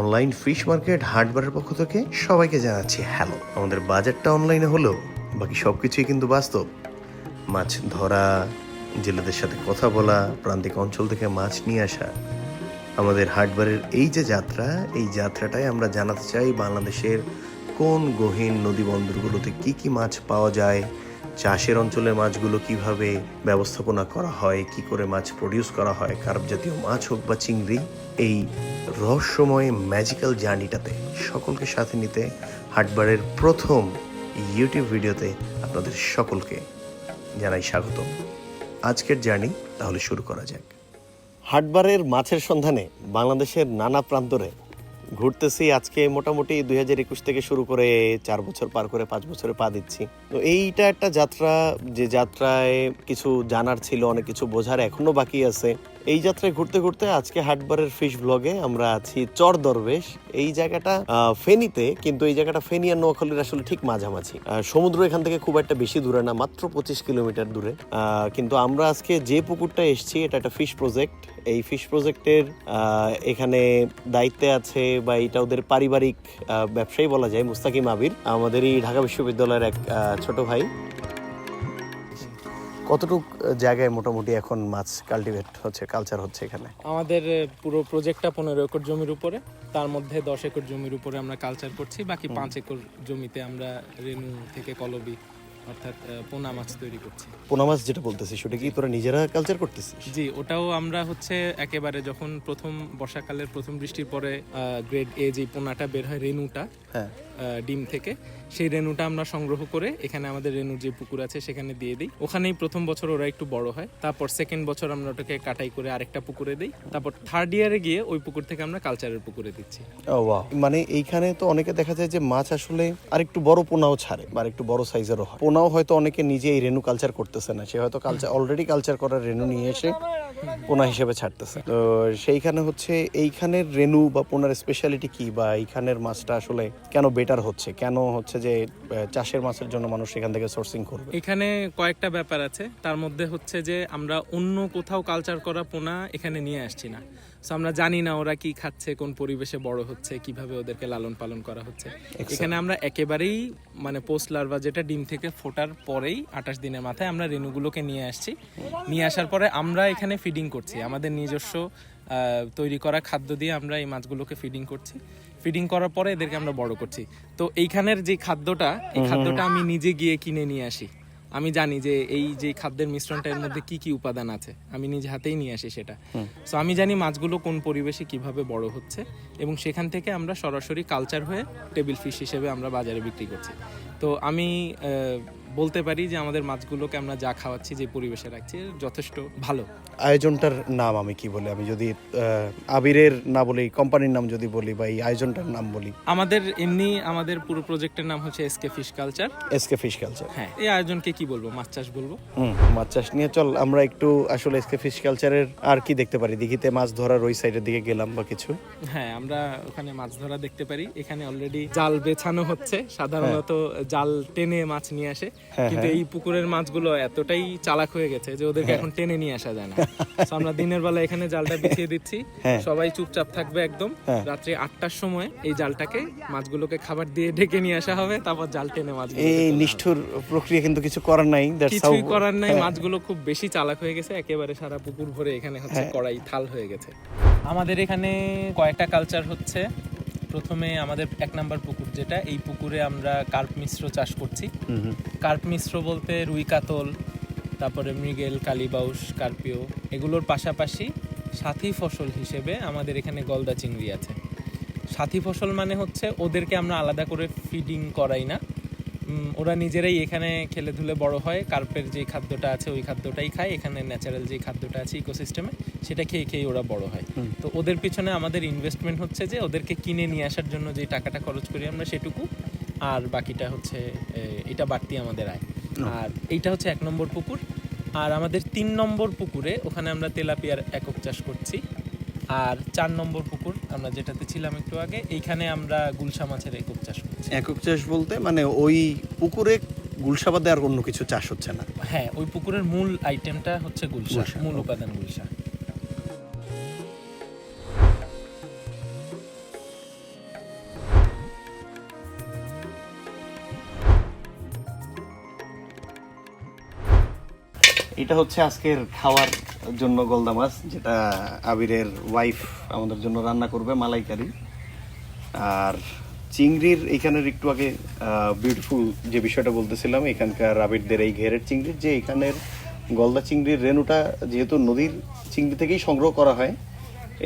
Online fish market হাটবারের পক্ষ থেকে সবাইকে জানাচ্ছি হ্যালো আমাদের বাজারটা অনলাইনে হলেও বাকি সব কিছুই কিন্তু বাস্তব। মাছ ধরা, জেলেদের সাথে কথা বলা, প্রান্তিক অঞ্চল থেকে মাছ নিয়ে আসা। আমাদের হাটবারের এই যে যাত্রা, এই যাত্রাটাই আমরা জানাতে চাই বাংলাদেশের কোন গহীন নদী বন্দরগুলোতে কি কি মাছ পাওয়া যায় চাষের অঞ্চলের মাছগুলো কীভাবে ব্যবস্থাপনা করা হয়, কি করে মাছ প্রডিউস করা হয় কার্প জাতীয় মাছ হোক বা চিংড়ি, এই রহস্যময় ম্যাজিক্যাল জার্নিটাতে সকলকে সাথে নিতে হাটবারের প্রথম ইউটিউব ভিডিওতে আপনাদের সকলকে জানাই স্বাগতম। আজকের জার্নি তাহলে শুরু করা যাক। হাটবারের মাছের সন্ধানে বাংলাদেশের নানা প্রান্তরে ঘুরতেছি, আজকে মোটামুটি দুই হাজার একুশ থেকে শুরু করে চার বছর পার করে পাঁচ বছরে পা দিচ্ছি। তো এইটা একটা যাত্রা, যে যাত্রায় কিছু জানার ছিল, অনেক কিছু বোঝার এখনও বাকি আছে। এই যাত্রায় ঘুরতে ঘুরতে আজকে হাটবারের ফিশ ব্লগে আমরা আছি চর দরবেশ এই জায়গাটা ফেনীতে, কিন্তু এই জায়গাটা ফেনী আর নোয়াখালীর আসলে ঠিক মাঝামাঝি। সমুদ্র এখান থেকে খুব একটা বেশি দূরে না, মাত্র পঁচিশ কিলোমিটার দূরে। কিন্তু আমরা আজকে যে পুকুরটা এসেছি, এটা একটা ফিশ প্রজেক্ট এই ফিশ প্রজেক্টের এখানে দায়িত্বে আছে বা এটা ওদের পারিবারিক ব্যবসায়ী বলা যায়, মুস্তাকিম আবির। আমাদেরই ঢাকা বিশ্ববিদ্যালয়ের এক ছোট ভাই। কতটুক জায়গায় মোটামুটি এখন মাছ কাল্টিভেট হচ্ছে কালচার হচ্ছে এখানে? আমাদের পুরো প্রজেক্টটা পনেরো একর জমির উপরে তার মধ্যে দশ একর জমির উপরে আমরা কালচার করছি বাকি পাঁচ একর জমিতে আমরা রেনু থেকে কলবি অর্থাৎ পোনা মাছ তৈরি করছি। পোনা মাছ যেটা বলতেছি সেটা কি তোরা নিজেরা কালচার করতেছিস? জি ওটাও আমরা হচ্ছে একেবারে যখন প্রথম বর্ষাকালের প্রথম বৃষ্টির পরে গ্রেড এ যে পোনাটা বের হয় রেনুটা হ্যাঁ। ডিম থেকে সেই রেনুটা আমরা সংগ্রহ করে এখানে আমাদের রেনুর যে পুকুর আছে সেখানে দিয়ে দিই। ওখানেই প্রথম বছর ওরা একটু বড় হয়, তারপর সেকেন্ড বছর আমরা ওটাকে কাটাই করে আরেকটা পুকুরে দিই। তারপর থার্ড ইয়ারে গিয়ে ওই পুকুর থেকে আমরা কালচারের পুকুরে দিচ্ছি। মানে এইখানে তো অনেকে দেখা যায় যে মাছ আসলে আর একটু বড় পোনাও ছাড়ে বা একটু বড় সাইজেরও হয়। পোনাও হয়তো অনেকে নিজে এই রেনু কালচার করতেছে না, সে হয়তো কালচার অলরেডি কালচার করার রেনু নিয়ে এসে পোনা হিসেবে ছাড়তেছে। তো সেইখানে হচ্ছে এইখানের রেনু বা পোনার স্পেশালিটি কি বা এইখানের মাছটা আসলে কেন বেটার হচ্ছে? কেন হচ্ছে যে চাষের মাছের জন্য মানুষ এখান থেকে সোর্সিং করবে। এখানে কয়েকটা ব্যাপার আছে। তার মধ্যে হচ্ছে যে আমরা অন্য কোথাও কালচার করা পোনা এখানে নিয়ে আসছি না। সো আমরা জানি না ওরা কি খাচ্ছে কোন পরিবেশে বড় হচ্ছে কীভাবে ওদেরকে লালন পালন করা হচ্ছে। এখানে আমরা একেবারেই মানে পোস্ট লার্ভা যেটা ডিম থেকে ফোটার পরেই আঠাশ দিনের মাথায় আমরা রেণুগুলোকে নিয়ে আসছি। নিয়ে আসার পরে আমরা এখানে ফিডিং করছি। আমাদের নিজস্ব তৈরি করা খাদ্য দিয়ে আমরা এই মাছগুলোকে ফিডিং করছি। ফিডিং করার পরে এদেরকে আমরা বড় করছি। তো এইখানের যে খাদ্যটা এই খাদ্যটা আমি নিজে গিয়ে কিনে নিয়ে আসি। আমি জানি যে এই যে খাদ্যের মিশ্রণটা এর মধ্যে কি কি উপাদান আছে আমি নিজে হাতেই নিয়ে আসি সেটা। সো আমি জানি মাছগুলো কোন পরিবেশে কীভাবে বড় হচ্ছে এবং সেখান থেকে আমরা সরাসরি কালচার হয়ে টেবিল ফিশ হিসেবে আমরা বাজারে বিক্রি করছি। তো আমি বলতে পারি যে আমাদের মাছগুলোকে আমরা যা খাওয়াচ্ছি যে পরিবেশে রাখছি যথেষ্ট ভালো। আয়োজনটার নাম আমি কি বলি? আমি যদি আবিরের না বলি কোম্পানির নাম যদি বলি বা এই আয়োজনটার নাম বলি। আমাদের এমনি আমাদের পুরো প্রজেক্টের নাম হচ্ছে SK fish culture. SK fish culture. হ্যাঁ এই আয়োজনকে কি বলব? মাছ চাষ বলব? হুম মাছ চাষ নিয়ে চল আমরা একটু আসলে এসকে ফিশ কালচারের আর কি দেখতে পারি? দিঘিতে মাছ ধরার ওই সাইডের দিকে গেলাম বা কিছু। হ্যাঁ আমরা ওখানে মাছ ধরা দেখতে পারি। এখানে অলরেডি জাল বেছানো হচ্ছে। সাধারণত জাল টেনে মাছ নিয়ে আসে। কিন্তু এই পুকুরের মাছগুলো এতটাই চালাক হয়ে গেছে যে ওদেরকে এখন টেনে নিয়ে আসা যায় না। আমরা দিনের বেলা এখানে জালটা বিছিয়ে দিচ্ছি। হ্যাঁ। সবাই চুপচাপ থাকবে একদম। হ্যাঁ। রাত্রি আটটার সময় এই জালটাকে মাছগুলোকে খাবার দিয়ে ঢেকে নিয়ে আসা হবে তারপর জাল টেনে মাছ এই নিষ্ঠুর প্রক্রিয়া কিন্তু কিছু করার নাই কিছুই করার নাই মাছগুলো খুব বেশি চালাক হয়ে গেছে একেবারে সারা পুকুর ভরে এখানে হচ্ছে হ্যাঁ। কড়াই থাল হয়ে গেছে। আমাদের এখানে কয়েকটা কালচার হচ্ছে। প্রথমে আমাদের এক নাম্বার পুকুর যেটা এই পুকুরে আমরা কার্প মিশ্র চাষ করছি। কার্প মিশ্র বলতে রুই কাতল তারপরে মৃগেল কালিবাউস কার্পিও এগুলোর পাশাপাশি সাথী ফসল হিসেবে আমাদের এখানে গলদা চিংড়ি আছে সাথী ফসল মানে হচ্ছে ওদেরকে আমরা আলাদা করে ফিডিং করাই না ওরা নিজেরাই এখানে খেলে ধুলে বড় হয়। কার্পের যে খাদ্যটা আছে ওই খাদ্যটাই খায়। এখানে ন্যাচারাল যে খাদ্যটা আছে ইকোসিস্টেমে সেটা খেয়ে খেয়ে ওরা বড় হয়। তো ওদের পিছনে আমাদের ইনভেস্টমেন্ট হচ্ছে যে ওদেরকে কিনে নিয়ে আসার জন্য যে টাকাটা খরচ করি আমরা সেটুকু। আর বাকিটা হচ্ছে এটা বাড়তি আমাদের আয়। আর এইটা হচ্ছে এক নম্বর পুকুর। আর আমাদের তিন নম্বর পুকুরে ওখানে আমরা তেলাপিয়ার একক চাষ করছি। আর চার নম্বর পুকুর আমরা যেটাতে ছিলাম একটু আগে এইখানে আমরা গুলশা মাছের একক চাষ করছি। একক চাষ বলতে মানে ওই পুকুরে গুলশা বাদে আর অন্য কিছু চাষ হচ্ছে না? হ্যাঁ ওই পুকুরের মূল আইটেমটা হচ্ছে গুলশা মূল উপাদান গুলশা। এটা হচ্ছে আজকের খাওয়ার জন্য গলদা মাছ, যেটা আবিরের ওয়াইফ আমাদের জন্য রান্না করবে, মালাইকারি। আর চিংড়ির এখানের একটু আগে বিউটিফুল যে বিষয়টা বলতেছিলাম, এখানকার আবিরদের এই ঘেরের চিংড়ির যে এখানের গলদা চিংড়ির রেণুটা যেহেতু নদীর চিংড়ি থেকেই সংগ্রহ করা হয়,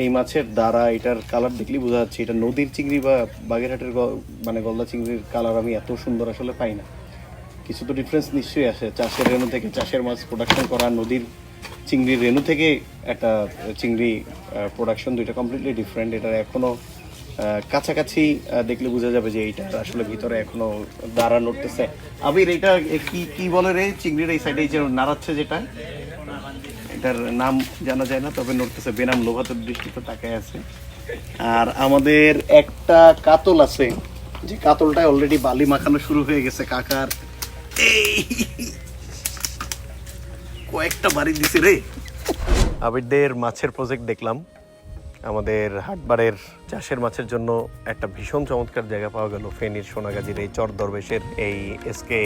এই মাছের দ্বারা এটার কালার দেখলেই বোঝা যাচ্ছে, এটা নদীর চিংড়ি বা বাগেরহাটের মানে গলদা চিংড়ির কালার আমি এত সুন্দর আসলে পাই না। কিছু তো ডিফারেন্স নিশ্চয়ই আসে, চাষের রেণু থেকে চাষের মাছ প্রোডাকশন করা, নদীর চিংড়ির রেনু থেকে একটা চিংড়ি প্রোডাকশন দুইটা কমপ্লিটলি ডিফারেন্ট এটা এখনও কাছাকাছি দেখলে বোঝা যাবে যে এইটা আসলে ভিতরে এখনও দাঁড়া নড়তেছে আবির, এটা কি কি বলে রে? চিংড়ির এই সাইডে যে নাড়াচ্ছে যেটা, এটার নাম জানা যায় না, তবে নড়তেছে। বেনাম লোভাতের দৃষ্টিতে তাকায় আছে। আর আমাদের একটা কাতল আছে, যে কাতলটা অলরেডি বালি মাখানো শুরু হয়ে গেছে, কাকার। কয়েকটা বাড়ি দিছে রে। আবিরদের মাছের প্রজেক্ট দেখলাম। আমাদের হাটবারের চাষের মাছের জন্য একটা ভীষণ চমৎকার জায়গা পাওয়া গেল ফেনীর সোনাগাজীর এই চর দরবেশের এই এসকে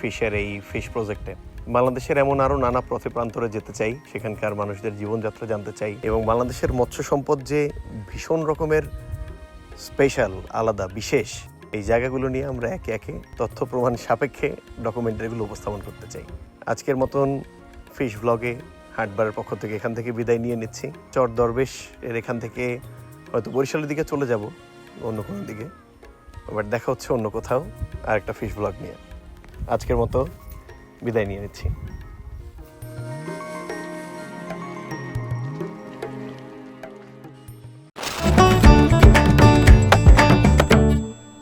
ফিশের এই ফিশ প্রজেক্টে বাংলাদেশের এমন আরও নানা পথে প্রান্তরে যেতে চাই, সেখানকার মানুষদের জীবনযাত্রা জানতে চাই এবং বাংলাদেশের মৎস্য সম্পদ যে ভীষণ রকমের স্পেশাল আলাদা, বিশেষ, এই জায়গাগুলো নিয়ে আমরা একে একে তথ্য প্রমাণ সাপেক্ষে ডকুমেন্টারিগুলো উপস্থাপন করতে চাই। আজকের মতন ফিশ ব্লগে হাটবারের পক্ষ থেকে এখান থেকে বিদায় নিয়ে নিচ্ছি। চর দরবেশ এর এখান থেকে হয়তো বরিশালের দিকে চলে যাব, অন্য কোনো দিকে। এবার দেখা হচ্ছে অন্য কোথাও আর একটা ফিশ ব্লগ নিয়ে। আজকের মতো বিদায় নিয়ে নিচ্ছি।